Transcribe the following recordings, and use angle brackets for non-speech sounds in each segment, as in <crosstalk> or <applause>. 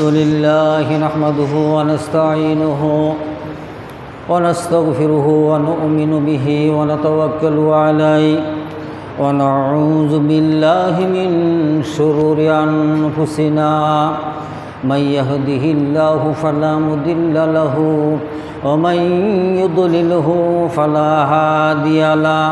الحمد لله نحمده ونستعينه ونستغفره ونؤمن به ونتوكل عليه ونعوذ بالله من شرور أنفسنا من يهده الله فلا مضل له ومن يضلله فلا هادي له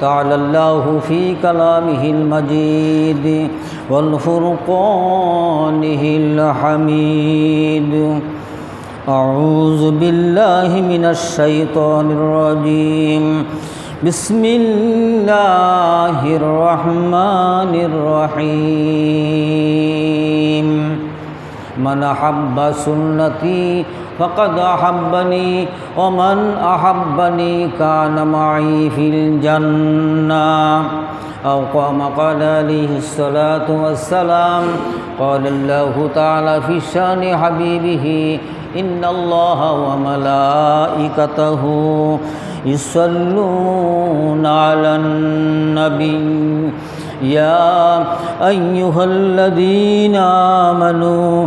تعالى الله في كلامه المجيد والفرقانه الحميد. أعوذ بالله من الشيطان الرجيم. بسم الله الرحمن الرحيم. من أحب سنتي فقد أحبني ومن أحبني كان معي في الجنة. أو قام قال عليه الصلاة والسلام قال الله تعالى في شأن حبيبه إن الله وملائكته يصلون على النبي. يا أيها الذين آمنوا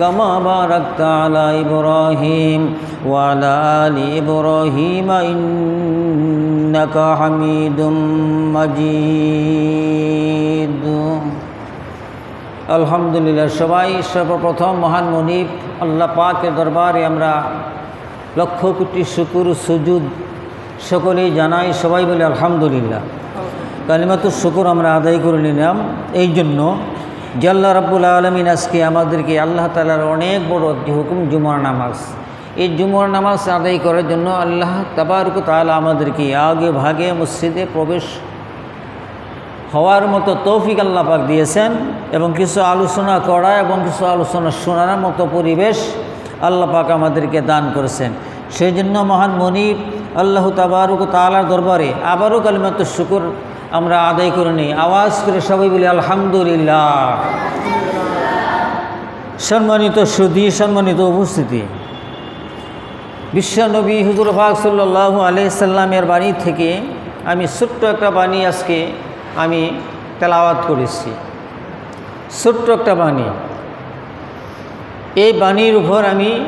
كما باركت على إبراهيم وعلى آل إبراهيم إنك حميد مجيد আলহামদুলিল্লাহ সবাই সর্বপ্রথম মহান মনিব আল্লাহ পাকের দরবারে আমরা লক্ষ কোটি শুকুর সুজুদ সকলেই জানাই সবাই বলে আলহামদুলিল্লাহ কালিমাত শুকুর আমরা আদায় করে নিলাম এই জন্য আল্লাহ রাব্বুল আলমিন আজকে আমাদেরকে আল্লাহ তালার অনেক বড় একটি হুকুম জুমার নামাজ। এই জুমার নামাজ আদায় করার জন্য আল্লাহ তাবারক তালা আমাদেরকে আগে ভাগে মসজিদে প্রবেশ হওয়ার মতো তৌফিক আল্লাহ পাক দিয়েছেন এবং কিছু আলোচনা করা এবং কিছু আলোচনা শোনার মতো পরিবেশ আল্লাহ পাক আমাদেরকে দান করেছেন। সেই জন্য মহান মনির আল্লাহ তাবারুক তালার দরবারে আবারও কালিমাত শুকুর আমরা আদায় করে নিই। আওয়াজ করে সবাই বলি, আলহামদুলিল্লাহ। সম্মানিত সুদী সম্মানিত উপস্থিতি। বিশ্বনবী হুজুর ফাক সাল্লাহ আলাইসাল্লামের বাণী থেকে আমি ছোট্ট একটা বাণী আজকে আমি তেলাওয়াত করেছি। ছোট্ট একটা বাণী। এই বাণীর উপর আমি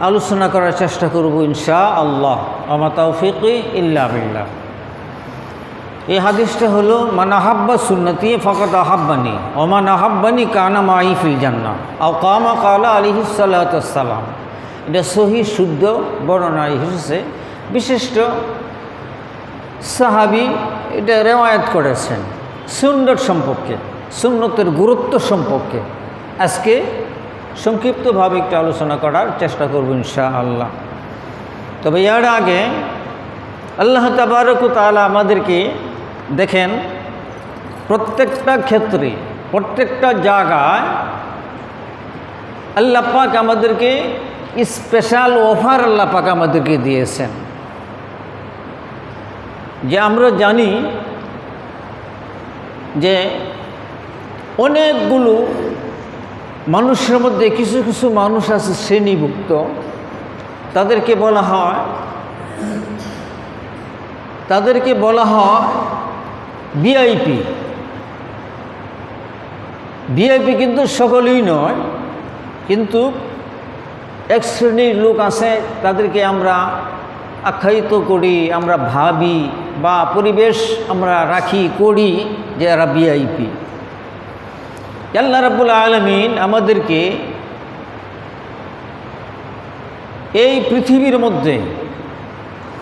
আলোচনা করার চেষ্টা করব ইনশা আল্লাহ আমা তৌফিক ইল্লা বিল্লাহ। এই হাদিসটা হলো, মান আহাব্বা সুন্নতি ফকত আহাব্বানি ওমান আহাব্বানি কানা মাইফিল জান্না আও কামা কালা আলিহি সাল্লাতাম এটা সহি, শুদ্ধ বর্ণনা হিসেবে বিশিষ্ট সাহাবি এটা রেওয়ায়ত করেছেন, সুন্নত সম্পর্কে, সুন্নতের গুরুত্ব সম্পর্কে। আজকে সংক্ষিপ্তভাবে একটু আলোচনা করার চেষ্টা করব ইনশা আল্লাহ তবে এর আগে আল্লাহ তাবারক তালা আমাদেরকে দেখেন, প্রত্যেকটা ক্ষেত্রে, প্রত্যেকটা জায়গায় আল্লাহ পাক আমাদেরকে স্পেশাল অফার আল্লাহ পাক আমাদেরকে দিয়েছেন। যে আমরা জানি যে অনেকগুলো মানুষের মধ্যে কিছু কিছু মানুষ আছে শ্রেণীভুক্ত, তাদেরকে বলা হয়, তাদেরকে বলা হয় ভিআইপি ভিআইপি কিন্তু সকলেই নয়, কিন্তু এক শ্রেণির লোক আছে, তাদেরকে আমরা আখ্যায়িত করি, আমরা ভাবি বা পরিবেশ আমরা রাখি, করি যে এরা ভিআইপি আল্লাহ রাবুল আলমিন আমাদেরকে এই পৃথিবীর মধ্যে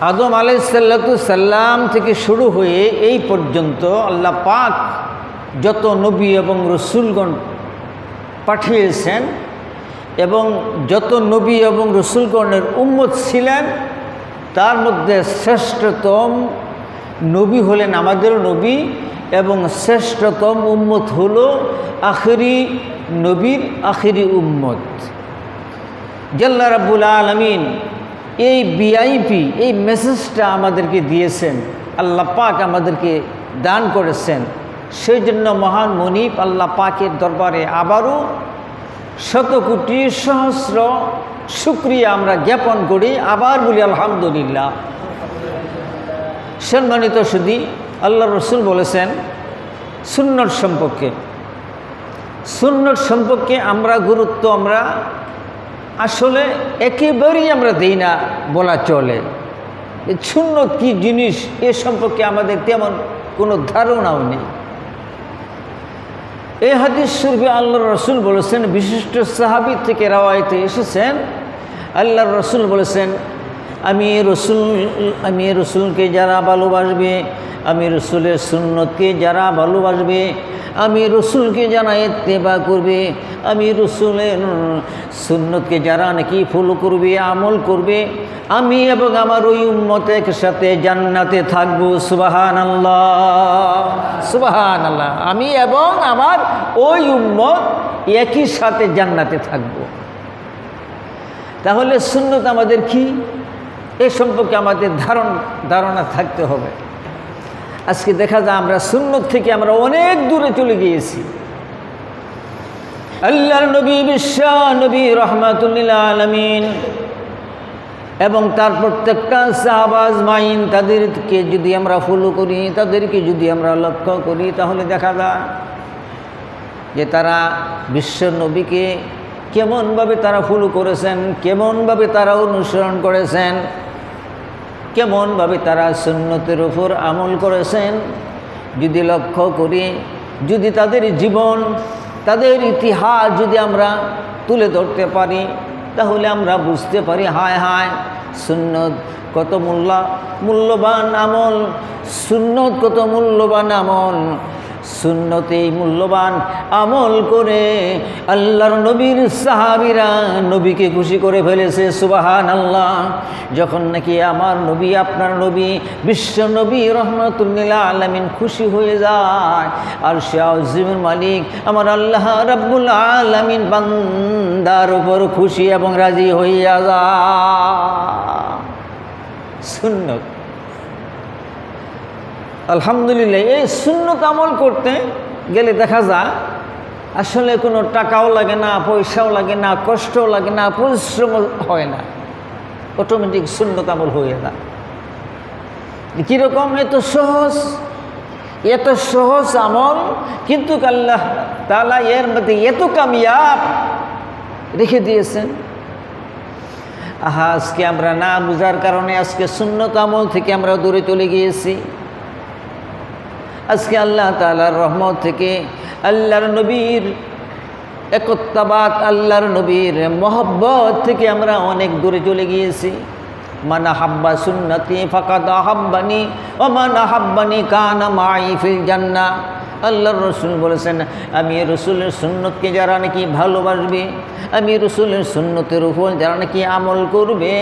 আদম সাল্লাম থেকে শুরু হয়ে এই পর্যন্ত আল্লাহ পাক যত নবী এবং রসুলগণ পাঠিয়েছেন এবং যত নবী এবং রসুলগণের উম্মত ছিলেন, তার মধ্যে শ্রেষ্ঠতম নবী হলেন আমাদের নবী এবং শ্রেষ্ঠতম উম্মত হল আখেরি নবীর আখেরি উম্মত। জাল্লা রাব্বুল আলমিন এই বিআইপি এই মেসেজটা আমাদেরকে দিয়েছেন। আল্লাহ পাক আমাদেরকে দান করেছেন। সেই জন্য মহান মনিপ আল্লাহ পাকের দরবারে আবারও শত কোটি সহস্র শুক্রিয়া আমরা জ্ঞাপন করি। আবার বলি, আলহামদুলিল্লাহ। সম্মানিত সুদী আল্লাহ রসুল বলেছেন, সুন্নত সম্পর্কে। সুন্নত সম্পর্কে আমরা গুরুত্ব আমরা আসলে একেবারেই আমরা দিই না বলা চলে। সুন্নত কী জিনিস এ সম্পর্কে আমাদের তেমন কোনো ধারণাও নেই। এই হাদিস শরীফে আল্লাহ রসুল বলেছেন, বিশিষ্ট সাহাবি থেকে রাওয়াইতে এসেছেন আল্লাহ রসুল বলেছেন, আমি রসুল, আমি রসুলকে যারা ভালোবাসবে আমি রসুলের সুন্নতকে যারা ভালোবাসবে, আমি রসুলকে যারা এত্তেবা করবে, আমি রসুলের সুন্নতকে যারা নাকি ফলো করবে, আমল করবে, আমি এবং আমার ওই উম্মত একসাথে জান্নাতে থাকব সুবাহান আল্লাহ সুবাহান আল্লাহ আমি এবং আমার ওই উম্মত একই সাথে জান্নাতে থাকব। তাহলে সুন্নত আমাদের কি? এ সম্পর্কে আমাদের ধারণ, ধারণা থাকতে হবে। আজকে দেখা যায় আমরা সুন্নত থেকে আমরা অনেক দূরে চলে গিয়েছি। আল্লাহর নবী বিশ্ব, নবী রহমাতুল্লিল আলমিন। এবং তার প্রত্যেকটা সাহাবাজ মাইন তাদেরকে যদি আমরা ফলো করি, তাদেরকে যদি আমরা লক্ষ্য করি, তাহলে দেখা যায় যে তারা বিশ্ব নবীকে কেমনভাবে তারা ফলো করেছেন, কেমনভাবে তারা অনুসরণ করেছেন কেমনভাবে তারা সুন্নতের উপর আমল করেছেন, যদি লক্ষ্য করি, যদি তাদের জীবন, তাদের ইতিহাস যদি আমরা তুলে ধরতে পারি, তাহলে আমরা বুঝতে পারি, হায় হায়, সুন্নত কত মূল্য, মূল্যবান আমল, সুন্নত কত মূল্যবান আমল। সুন্নতে মূল্যবান আমল করে আল্লাহর নবীর সাহাবিরা নবীকে খুশি করে ফেলেছে সুবাহান আল্লাহ যখন নাকি আমার নবী, আপনার নবী, বিশ্ব নবী রহমতুল্লিল্লা আলমিন খুশি হয়ে যায়, আর সে আজিমের মালিক আমার আল্লাহ রব্বুল আলমিন বান্দার উপর খুশি এবং রাজি হইয়া যায়। সুন্নত। আলহামদুলিল্লাহ, এই শূন্যত আমল করতে গেলে দেখা যায়, আসলে কোনো টাকাও লাগে না, পয়সাও লাগে না, কষ্টও লাগে না পরিশ্রম হয় না। অটোমেটিক শূন্যত আমল হয়ে যায়। কীরকম? এত সহজ। এত সহজ আমল, কিন্তু আল্লাহ তালা এর মধ্যে এত কামিয়াব রেখে দিয়েছেন। আহা, আজকে আমরা না বুঝার কারণে আজকে শূন্যত আমল থেকে আমরা দূরে চলে গিয়েছি। আজকে আল্লাহ তালার রহমত থেকে আল্লাহর নবীর একত্তাবাদ, আল্লাহর নবীর মহব্বত থেকে আমরা অনেক দূরে চলে গিয়েছি। মানা হাব্বা সুন্নতি ফাকাদ হাব্বানি ও মানা হাব্বানি কানা মাই ফিল জান্না। আল্লাহর রসুল বলেছেন, আমি রসুলের সুন্নতকে যারা নাকি ভালোবাসবে, আমি রসুলের সুন্নতের উপর যারা নাকি আমল করবে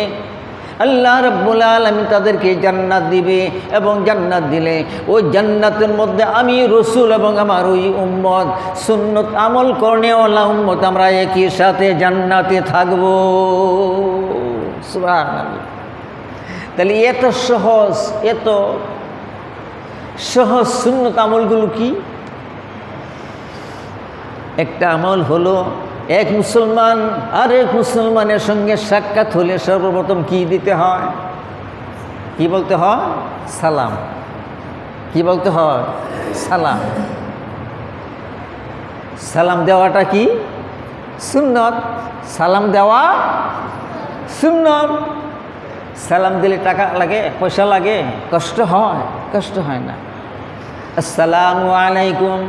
আল্লাহ রব্বুল আলমী তাদেরকে জান্নাত দিবে এবং জান্নাত দিলে ওই জান্নাতের মধ্যে আমি রসুল এবং আমার ওই উম্মত সুন্নত আমল করণেওয়ালা উম্মত আমরা একই সাথে জান্নাতে থাকব। তাহলে এত সহজ এত সহজ সুন্নত আমলগুলো কি? একটা আমল হলো এক মুসলমান আর এক মুসলমানের সঙ্গে সাক্ষাৎ হলে সর্বপ্রথম কি দিতে হয়? কি বলতে হয়? সালাম। কি বলতে হয়? সালাম। সালাম দেওয়াটা কি? সুন্নত। সালাম দেওয়া সুন্নত। সালাম দিলে টাকা লাগে, পয়সা লাগে, কষ্ট হয় কষ্ট হয় না। আসসালামু আলাইকুম।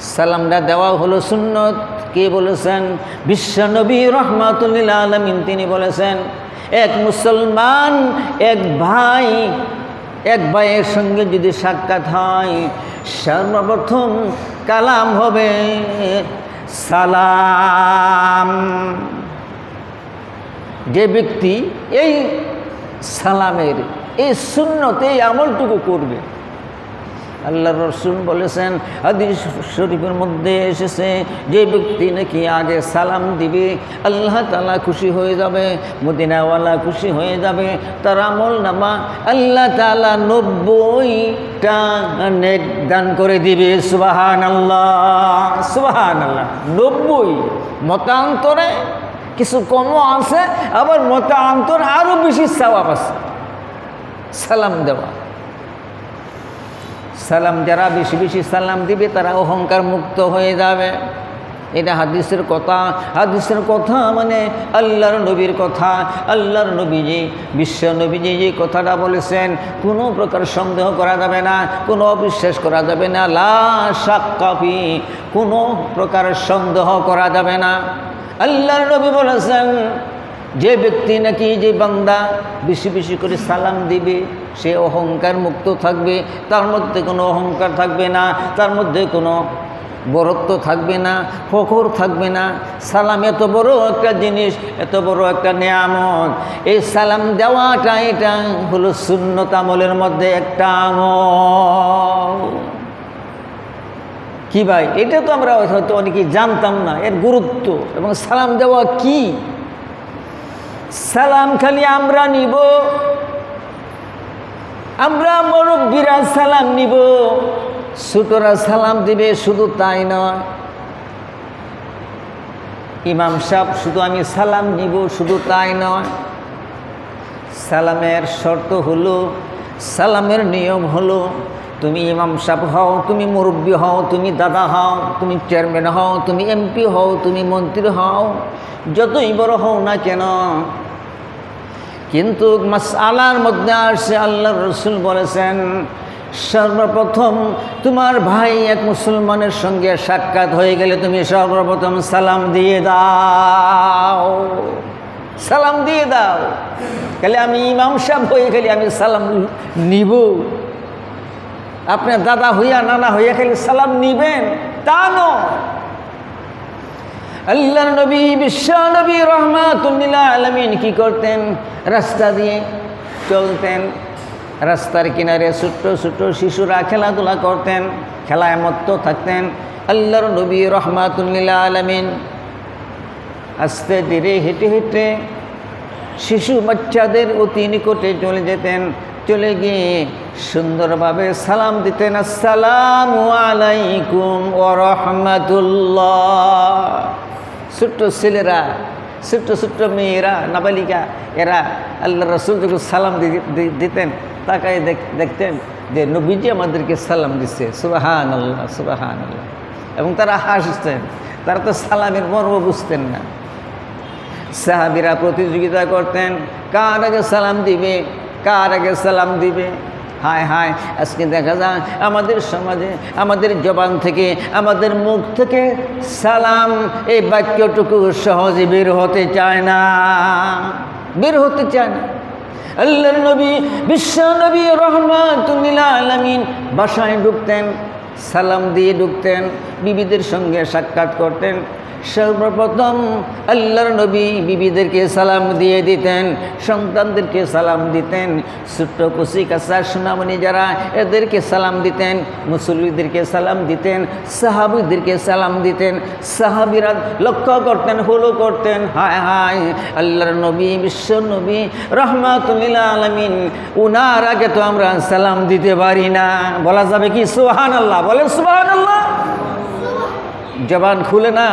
সালামটা দেওয়া হলো সুন্নত। কে বলেছেন? বিশ্বনবী রহমাতুল্লিল আলমিন। তিনি বলেছেন, এক মুসলমান, এক ভাই, এক ভাইয়ের সঙ্গে যদি সাক্ষাৎ হয়, সর্বপ্রথম কালাম হবে সালাম। যে ব্যক্তি এই সালামের, এই শূন্যতে এই আমলটুকু করবে আল্লাহ রসুল বলেছেন, হাদিস শরীফের মধ্যে এসেছে, যে ব্যক্তি নাকি আগে সালাম দিবে, আল্লাহ তালা খুশি হয়ে যাবে, মদিনাওয়ালা খুশি হয়ে যাবে, তার আমল নামা আল্লাহ তালা নব্বইটা নেক দান করে দিবে সুবাহান আল্লাহ সুবাহান আল্লাহ নব্বই। মতান্তরে কিছু কমও আছে, আবার মতান্তর আরও বেশি সওয়াব আছে। সালাম দেওয়া। সালাম, যারা বেশি বেশি সালাম দিবে, তারা অহংকার মুক্ত হয়ে যাবে। এটা হাদিসের কথা। হাদিসের কথা মানে আল্লাহর নবীর কথা। আল্লাহর নবীজি বিশ্ব নবীজি যে কথাটা বলেছেন, কোনো প্রকার সন্দেহ করা যাবে না, কোনো অবিশ্বাস করা যাবে না। লা কোনো প্রকার সন্দেহ করা যাবে না। আল্লাহর নবী বলেছেন যে ব্যক্তি নাকি যে বান্দা বেশি বেশি করে সালাম দিবে, সে অহংকার মুক্ত থাকবে, তার মধ্যে কোনো অহংকার থাকবে না, তার মধ্যে কোনো বরত্ব থাকবে না, ফখর থাকবে না। সালাম এত বড় একটা জিনিস, এত বড় একটা নিয়ামত। এই সালাম দেওয়াটা এটা হলো শূন্যত আমলের মধ্যে একটা আমল। কি ভাই? এটা তো আমরা হয়তো অনেকেই জানতাম না, এর গুরুত্ব। এবং সালাম দেওয়া কি? সালাম খালি আমরা নিব। আমরা মুরব্বীরা সালাম নিব। ছোটরা সালাম দিবে, শুধু তাই নয়। ইমাম সাহেব, শুধু আমি সালাম নিব, শুধু তাই নয়। সালামের শর্ত হলো, সালামের নিয়ম হলো, তুমি ইমাম সাহেব হও, তুমি মুরব্বী হও, তুমি দাদা হও, তুমি চেয়ারম্যান হও, তুমি এমপি হও, তুমি মন্ত্রী হও, যতই বড় হও না কেন কিন্তু মাসালার মধ্যে আসছে আল্লাহ রসুল বলেছেন, সর্বপ্রথম তোমার ভাই এক মুসলমানের সঙ্গে সাক্ষাৎ হয়ে গেলে তুমি সর্বপ্রথম সালাম দিয়ে দাও। সালাম দিয়ে দাও। খালি আমি ইমাম সাহেব হয়ে খালি আমি সালাম নিব। আপনার দাদা হইয়া নানা হইয়া খালি সালাম নিবেন। তা নয়। আল্লাহ নবী, বিশ্ব নবী রহমাতুল্লিল্লা আলমিন কি করতেন? রাস্তা দিয়ে চলতেন, রাস্তার কিনারে ছোট্ট ছোট্ট শিশুরা খেলাধুলা করতেন, খেলায় মত্ত থাকতেন। আল্লাহর নবী রহমাতুল্লিল্লা আলমিন আস্তে ধীরে হেঁটে হেঁটে শিশু বাচ্চাদের অতি নিকটে চলে যেতেন, চলে গিয়ে সুন্দরভাবে সালাম দিতেন, আসসালাম আলাইকুম ও রহমতুল্লাহ। ছোট্ট ছেলেরা ছোট্ট ছোট্ট মেয়েরা, নাবালিকা, এরা আল্লাহ রসুল যখন সালাম দিতেন, তাকায় দেখতেন যে নবীজি আমাদেরকে সালাম দিচ্ছে সুবাহান আল্লাহ সুবাহান আল্লাহ এবং তারা হাসতেন, তারা তো সালামের মর্ম বুঝতেন না। সাহাবিরা প্রতিযোগিতা করতেন, কার আগে সালাম দিবে, কার আগে সালাম দিবে? হায় হায়, আজকে দেখা যায় আমাদের সমাজে, আমাদের জবান থেকে, আমাদের মুখ থেকে সালাম, এই বাক্যটুকু সহজে বের হতে চায় না। বের হতে চায় না। আল্লাহ নবী, বিশ্ব নবী রহমাতুল্লিল্লাহ আলমিন বাসায় ঢুকতেন। সালাম দিয়ে ঢুকতেন, বিবিদের সঙ্গে সাক্ষাৎ করতেন। সর্বপ্রথম আল্লাহর নবী বিবিদেরকে সালাম দিয়ে দিতেন, সন্তানদেরকে সালাম দিতেন। ছোট্ট কুসি কাসা সোনামণি যারা, এদেরকে সালাম দিতেন, মুসল্লিদেরকে সালাম দিতেন, সাহাবিদেরকে সালাম দিতেন। সাহাবিরা লক্ষ্য করতেন, হলো করতেন, হায় হায়, আল্লাহর নবী, বিশ্ব নবী রহমাতুল্লিল্লা আলমিন, উনার আগে তো আমরা সালাম দিতে পারি না। বলা যাবে কি সোহান আল্লাহ বলেন সুহান আল্লাহ জবান খুলে না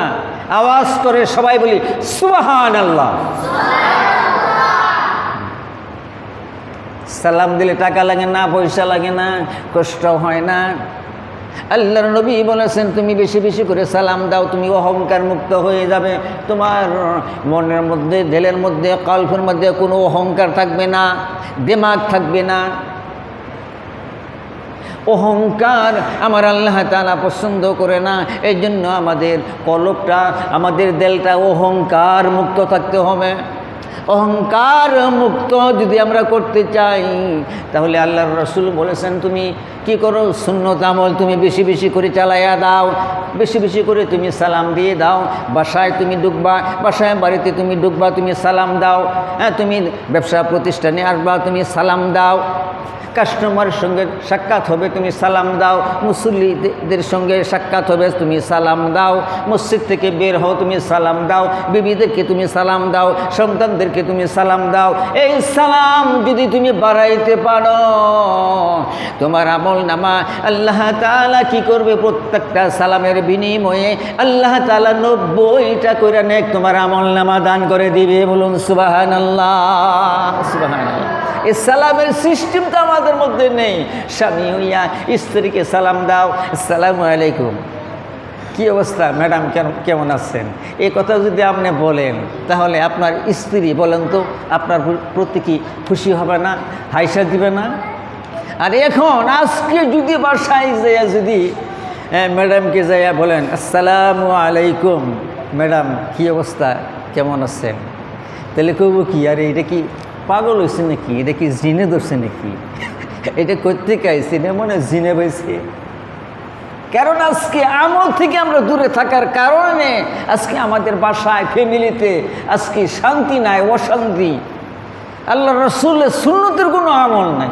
আওয়াজ করে সবাই বলি সুবাহান আল্লাহ সালাম দিলে টাকা লাগে না পয়সা লাগে না কষ্ট হয় না। আল্লাহর নবী বলেছেন তুমি বেশি বেশি করে সালাম দাও তুমি অহংকার মুক্ত হয়ে যাবে। তোমার মনের মধ্যে ঢেলের মধ্যে কল্পের মধ্যে কোনো অহংকার থাকবে না দিমাগ থাকবে না। অহংকার আমার আল্লাহ তালা পছন্দ করে না। এই জন্য আমাদের কলবটা আমাদের দেলটা অহংকার মুক্ত থাকতে হবে। অহংকার মুক্ত যদি আমরা করতে চাই, তাহলে আল্লাহর রসুল বলেছেন, তুমি কি করো? সুন্নত আমল তুমি বেশি বেশি করে চালাইয়া দাও, বেশি বেশি করে তুমি সালাম দিয়ে দাও, বাসায় তুমি ডুববা বাসায় বাড়িতে তুমি ডুববা তুমি সালাম দাও হ্যাঁ তুমি ব্যবসা প্রতিষ্ঠানে আসবা, তুমি সালাম দাও কাস্টমারের সঙ্গে সাক্ষাৎ হবে, তুমি সালাম দাও, মুসল্লিদের সঙ্গে সাক্ষাৎ হবে, তুমি সালাম দাও, মসজিদ থেকে বের হও, তুমি সালাম দাও, বিবিদেরকে তুমি সালাম দাও, সন্তানদেরকে তুমি সালাম দাও। এই সালাম যদি তুমি বাড়াইতে পারো, তোমার আমল নামা আল্লাহ তালা কি করবে প্রত্যেকটা সালামের বিনিময়ে? আল্লাহ তালা নব্বইটা করে নেক তোমার আমল নামা দান করে দিবে। বলুন সুবাহান আল্লাহ সুবাহান আল্লাহ সালামের সিস্টেম তো আমাদের মধ্যে নেই। স্বামী হইয়া স্ত্রীকে সালাম দাও। আসসালামু আলাইকুম। কি অবস্থা? ম্যাডাম কেমন আছেন? এই কথা যদি আপনি বলেন, তাহলে আপনার স্ত্রী, বলেন তো, আপনার প্রতি কি খুশি হবে না, হাইসা দিবে না? আর এখন আজকে যদি বাসায় যাইয়া যদি ম্যাডামকে যাইয়া বলেন, আসসালামু আলাইকুম, ম্যাডাম, কি অবস্থা? কেমন আছেন? তাহলে কব কি, আর, এটা কি পাগল হয়েছে নাকি? এটা কি জিনে ধরছে নাকি? <laughs> এটা করতে গাইছে না মনে জিনে পাইছে কারণ আজকে আমল থেকে আমরা দূরে থাকার কারণে আজকে আমাদের বাসায়, ফ্যামিলিতে আজকে শান্তি নাই, অশান্তি। আল্লাহ রসুলের সুন্নতের কোনো আমল নাই।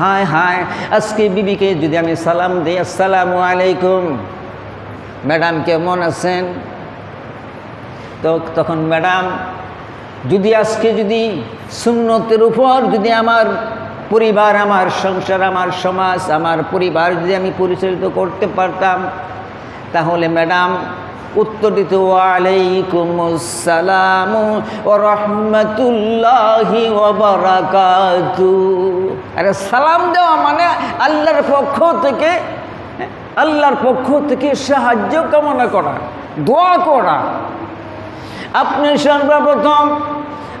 হায় হায়, আজকে বিবিকে যদি আমি সালাম দিই, আসসালামু আলাইকুম। ম্যাডাম কেমন আছেন? তো তখন ম্যাডাম, যদি আজকে যদি সুন্নতের উপর যদি আমার পরিবার আমার, সংসার আমার, সমাজ আমার, পরিবার যদি আমি পরিচালিত করতে পারতাম, তাহলে ম্যাডাম উত্তর দিত ওয়ালাইকুম আসসালাম ও রহমতুল্লাহি আরে সালাম দেওয়া মানে আল্লাহর পক্ষ থেকে, আল্লাহর পক্ষ থেকে সাহায্য কামনা করা, দোয়া করা। আপনি সর্বপ্রথম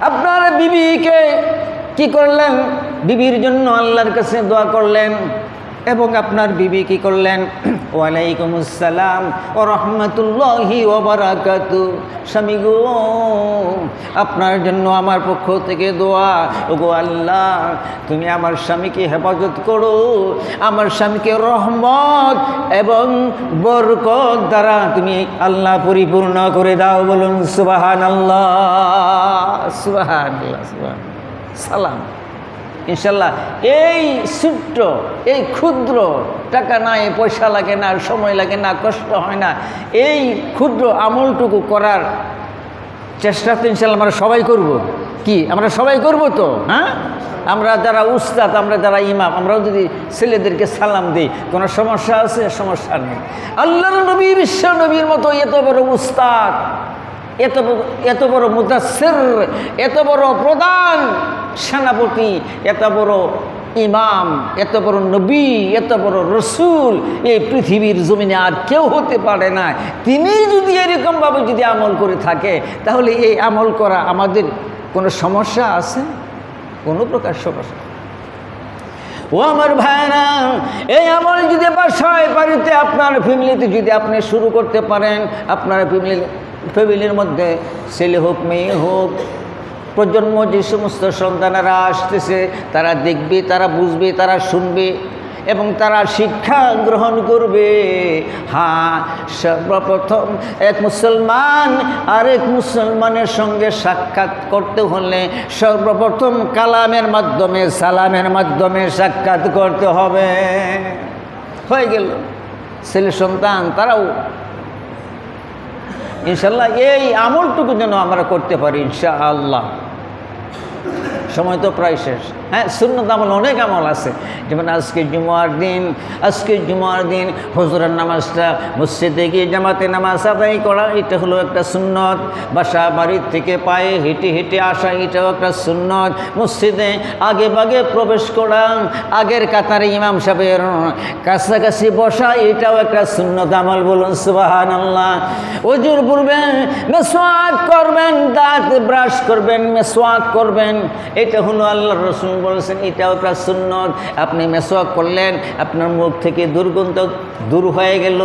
আপনার বিবিকে কি করলেন? বিবির জন্য আল্লাহর কাছে দোয়া করলেন এবং আপনার বিবি কি করলেন? <clears throat> ওয়ালাইকুম আসসালাম ও রহমতুল্লাহি ওবরাকাতু স্বামী গো, আপনার জন্য আমার পক্ষ থেকে দোয়া। ও গো আল্লাহ, তুমি আমার স্বামীকে হেফাজত করো। আমার স্বামীকে রহমত এবং বরকত দ্বারা তুমি আল্লাহ পরিপূর্ণ করে দাও বলুন সুবাহান আল্লাহ সুবাহান আল্লাহ সুবাহান সালাম। ইনশাল্লাহ। এই ছোট্ট এই ক্ষুদ্র, টাকা নাই, পয়সা লাগে না, সময় লাগে না, কষ্ট হয় না, এই ক্ষুদ্র আমলটুকু করার চেষ্টা তো ইনশাল্লাহ আমরা সবাই করব। কি, আমরা সবাই করব তো? হ্যাঁ? আমরা যারা উস্তাদ, আমরা যারা ইমাম, আমরাও যদি ছেলেদেরকে সালাম দিই, কোনো সমস্যা আছে? সমস্যা নেই। আল্লাহ নবী, বিশ্ব নবীর মতো এত বড় উস্তাদ, এত এত বড় মুদাসের এত বড় প্রধান সেনাপতি, এত বড় ইমাম, এত বড় নবী, এত বড় রসুল, এই পৃথিবীর জমিনে আর কেউ হতে পারে না। তিনি যদি এরকমভাবে যদি আমল করে থাকে, তাহলে এই আমল করা আমাদের কোনো সমস্যা আছে? কোনো প্রকার সমস্যা ও আমার ভাইরা এই আমল যদি বাসায় বাড়িতে, আপনার ফ্যামিলিতে যদি আপনি শুরু করতে পারেন, আপনার ফ্যামিলি ফ্যামিলির মধ্যে ছেলে হোক, মেয়ে হোক প্রজন্ম যে সমস্ত সন্তানেরা আসতেছে, তারা দেখবে, তারা বুঝবে, তারা শুনবে এবং তারা শিক্ষা গ্রহণ করবে। হ্যাঁ সর্বপ্রথম এক মুসলমান আরেক মুসলমানের সঙ্গে সাক্ষাৎ করতে হলে সর্বপ্রথম কালামের মাধ্যমে, সালামের মাধ্যমে সাক্ষাৎ করতে হবে। হয়ে গেল। ছেলে সন্তান, তারাও ইনশাল্লাহ এই আমলটুকু যেন আমরা করতে পারি ইনশা আল্লাহ সময় তো প্রায় শেষ। হ্যাঁ সুন্নত আমল অনেক আমল আছে। যেমন আজকে জুমার দিন, আজকে জুমার দিন হজরের নামাজটা মসজিদে গিয়ে জামাতে নামাজ আদায় করা, এটা হলো একটা সুন্নত। বাসা বাড়ির থেকে পায়ে হেঁটে হেঁটে আসা, এটাও একটা সুন্নত। মসজিদে আগে বাগে প্রবেশ করা, আগের কাতারে ইমাম সাহেবের কাছাকাছি বসা, এটাও একটা সুন্নত আমল বলুন সুবাহান আল্লাহ অজুর পূর্বে মেসোয়াক করবেন, দাঁত ব্রাশ করবেন মেসোয়াক করবেন, এটা হলো আল্লাহ রসুল। বলেছেন, এটাও একটা সুন্নত। আপনি মেসোয়াক করলেন, আপনার মুখ থেকে দুর্গন্ধ দূর হয়ে গেল,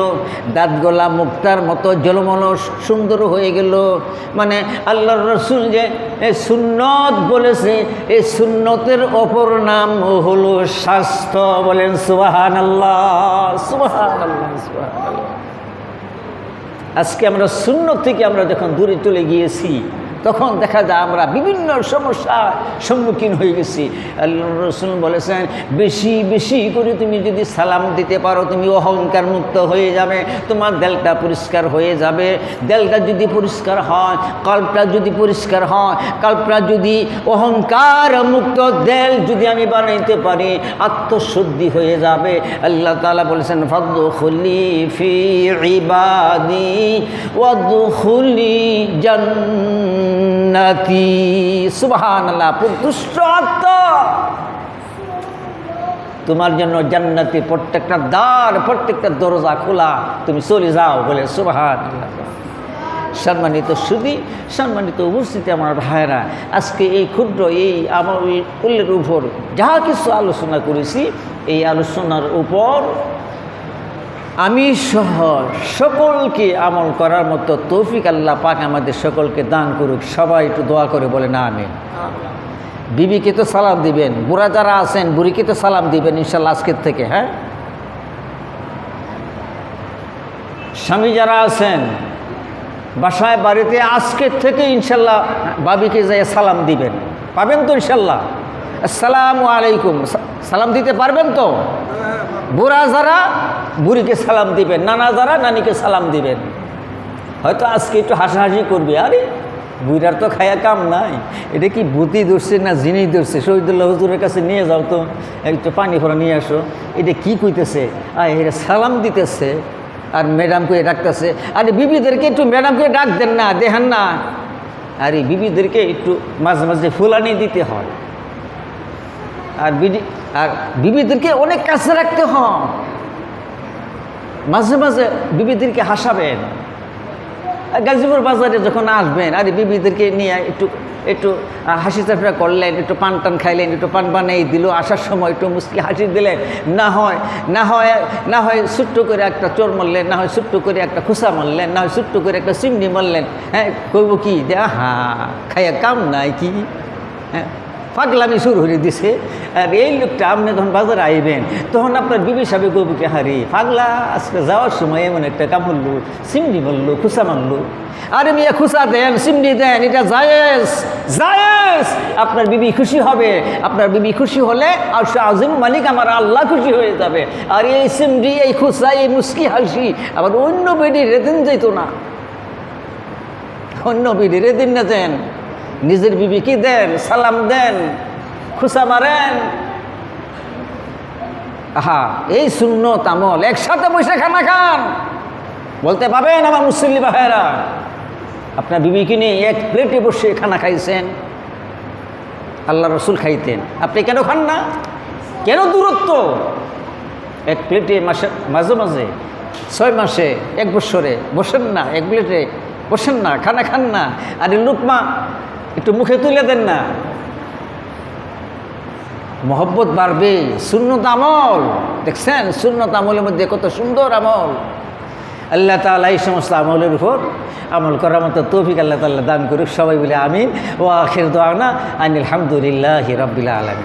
দাঁতগোলা মুক্তার মতো জলমল সুন্দর হয়ে গেল। মানে আল্লাহ রসুল যে এই সুন্নত বলেছে এই সুন্নতের অপর নাম হলো স্বাস্থ্য বলেন সুবাহান আল্লাহ সুবাহান আল্লাহ সুবাহান আল্লাহ আজকে আমরা শূন্য থেকে আমরা যখন দূরে চলে গিয়েছি তখন দেখা যায় আমরা বিভিন্ন সমস্যার সম্মুখীন হয়ে গেছি। আল্লাহ রসুল বলেছেন, বেশি বেশি করে তুমি যদি সালাম দিতে পারো, তুমি অহংকার মুক্ত হয়ে যাবে, তোমার দেলটা পরিষ্কার হয়ে যাবে। দেলটা যদি পরিষ্কার হয়, কল্পটা যদি পরিষ্কার হয়, কল্পটা যদি অহংকার মুক্ত দেল যদি আমি বানাইতে পারি, আত্মশুদ্ধি হয়ে যাবে। আল্লাহ তালা বলেছেন ফদ্দ খুলি ফি ইবাদি, ওয়াদুখুলি জান্নাতি আত্মা তোমার জন্য জান্নাতি প্রত্যেকটা দ্বার, প্রত্যেকটা দরজা খোলা। তুমি চলে যাও বলে সুবাহান সম্মানিত সুদী, সম্মানিত উপস্থিতি আমার ভাইয়েরা, আজকে এই ক্ষুদ্র এই উল্লের উপর যাহা কিছু আলোচনা করেছি, এই আলোচনার উপর আমি সহ সকলকে আমল করার মতো তৌফিক আল্লাহ পাক আমাদের সকলকে দান করুক। সবাই একটু দোয়া করে বলে না আমি বিবিকে তো সালাম দিবেন, বুড়া যারা আছেন, বুড়িকে তো সালাম দিবেন ইনশাল্লাহ আজকের থেকে হ্যাঁ? স্বামী যারা আছেন, বাসায়, বাড়িতে, আজকের থেকে ইনশাল্লাহ বাবিকে যাই সালাম দিবেন। পাবেন তো ইনশাল্লাহ? আসসালামু আলাইকুম। সালাম দিতে পারবেন তো? বুড়া যারা বুড়িকে সালাম দিবেন, নানা যারা নানিকে সালাম দিবেন। হয়তো আজকে একটু হাসাহাসি করবে। আরে বুড়ার তো খায়া কাম নাই। এটা কি বুতি ধরছে না জিনিস ধরছে? শহীদুল্লাহ হুজুরের কাছে নিয়ে যাও তো, একটু পানি ভরা নিয়ে আসো। এটা কি কইতেছে? আর এটা সালাম দিতেছে। আর ম্যাডামকে ডাকতেছে, আরে বিবিদেরকে একটু ম্যাডামকে ডাক দেন না, দেখান না। আরে বিবিদেরকে একটু মাঝে মাঝে ফুলানি দিতে হয়। আর বিডি আর বিবিদেরকে অনেক কাছে রাখতে হয়। মাঝে মাঝে বিবিদেরকে হাসাবেন। গাজীপুর বাজারে যখন আসবেন, আরে বিবিদেরকে নিয়ে একটু একটু হাসি চাফরা করলেন, একটু পান টান খাইলেন, একটু পান বানাই দিল, আসার সময় একটু মুসকি হাসি দিলেন। না হয় না হয় না হয় ছোট্ট করে একটা চোর মারলেন, না হয় ছোট্ট করে একটা খোসা মারলেন, না হয় ছোট্ট করে একটা চিমনি মারলেন। হ্যাঁ করব কি যে হা খাইয়া কাম নাই কি? হ্যাঁ পাগলামি শুরু হয়ে দিছে। আর এই লোকটা আপনি যখন বাজারে আইবেন, তখন আপনার বিবি সাহেব গবুকে হারি পাগলা আজকে যাওয়ার সময় এমন একটা কাম হল্লো সিমনি মারলো খুসা মারলো আরে মিয়া খুসা দেন সিমনি দেন, এটা জায়েজ জায়েজ। আপনার বিবি খুশি হবে, আপনার বিবি খুশি হলে আর আজিম মালিক আমার আল্লাহ খুশি হয়ে যাবে। আর এই সিমডি এই খুসা এই মুস্কি হাসি, আবার অন্য বেডি রেদিন যেত না। অন্য বেডি রেদিন না দেন নিজের বিবি কি দেন, সালাম দেন খুশা মারেন। আহা, এই শূন্য তামল একসাথে বসে খানা খান। বলতে পাবেন, আমার মুসল্লি ভাইয়েরা, আপনার বিবিকে নিয়ে এক প্লেটে বসে খানা খাইছেন, আল্লাহ রসুল খাইতেন। আপনি কেন খান না? কেন দূরত্ব? এক প্লেটে মাসে, মাঝে মাঝে, ছয় মাসে, এক বছরে বসেন না, এক প্লেটে বসেন না, খানা খান না। আর লুকমা একটু মুখে তুলে দেন না। মহব্বত বাড়বে শূন্যত আমল। দেখছেন? শূন্যত আমলের মধ্যে কত সুন্দর আমল। আল্লাহ তালা এই সমস্ত আমলের উপর আমল করার মতো তৌফিক আল্লাহ তাল্লাহ দান করুক। সবাই বলে আমিন। ও আখের দোয়ানা আনিল হামদুলিল্লাহ হিরবিল্লা আলমিন।